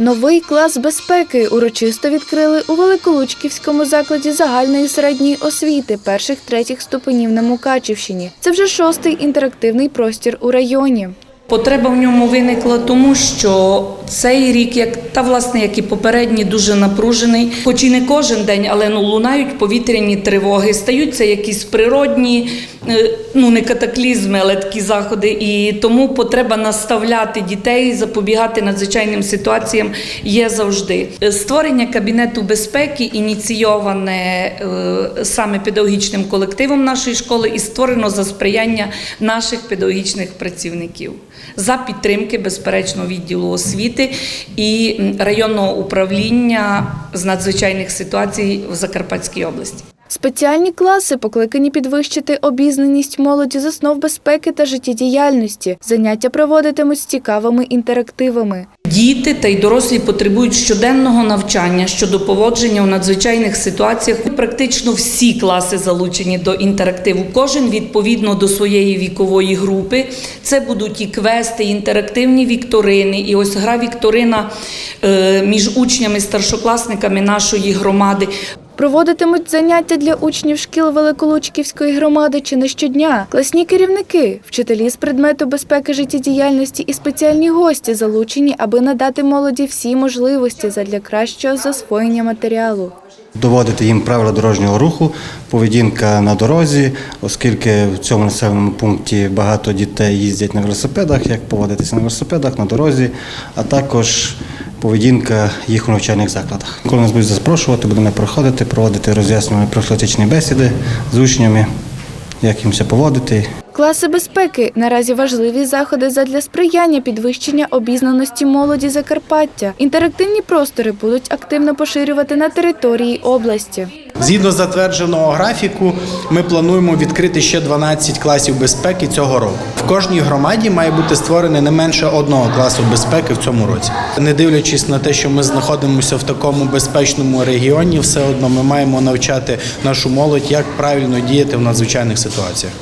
Новий клас безпеки урочисто відкрили у Великолучківському закладі загальної середньої освіти перших третіх ступенів на Мукачівщині. Це вже шостий інтерактивний простір у районі. Потреба в ньому виникла тому, що цей рік, як та власне, як і попередній, дуже напружений. Хоч і не кожен день, але ну лунають повітряні тривоги, стаються якісь природні, е, ну не катаклізми, але такі заходи. І тому потреба наставляти дітей, запобігати надзвичайним ситуаціям є завжди. Створення кабінету безпеки ініційоване е, саме педагогічним колективом нашої школи і створено за сприяння наших педагогічних працівників за підтримки, безперечно, відділу освіти і районного управління з надзвичайних ситуацій в Закарпатській області. Спеціальні класи покликані підвищити обізнаність молоді з основ безпеки та життєдіяльності. Заняття проводитимуть з цікавими інтерактивами. Діти та й дорослі потребують щоденного навчання щодо поводження у надзвичайних ситуаціях. Практично всі класи залучені до інтерактиву. Кожен відповідно до своєї вікової групи. Це будуть і квести, і інтерактивні вікторини. І ось гра вікторина е, між учнями, старшокласниками нашої громади. Проводитимуть заняття для учнів шкіл Великолучківської громади чи не щодня. Класні керівники, вчителі з предмету безпеки життєдіяльності і спеціальні гості залучені, аби надати молоді всі можливості задля кращого засвоєння матеріалу. доводити їм правила дорожнього руху, поведінка на дорозі, оскільки в цьому населеному пункті багато дітей їздять на велосипедах, як поводитися на велосипедах на дорозі, а також поведінка їх у навчальних закладах. Коли нас будуть запрошувати, будемо проходити, проводити роз'яснювальні профілактичні бесіди з учнями, як їм це поводити, Класи безпеки наразі важливі заходи задля сприяння підвищення обізнаності молоді Закарпаття. Інтерактивні простори будуть активно поширювати на території області. Згідно затвердженого графіку, ми плануємо відкрити ще 12 класів безпеки цього року. В кожній громаді має бути створене не менше одного класу безпеки в цьому році. Не дивлячись на те, що ми знаходимося в такому безпечному регіоні, все одно ми маємо навчати нашу молодь, як правильно діяти в надзвичайних ситуаціях.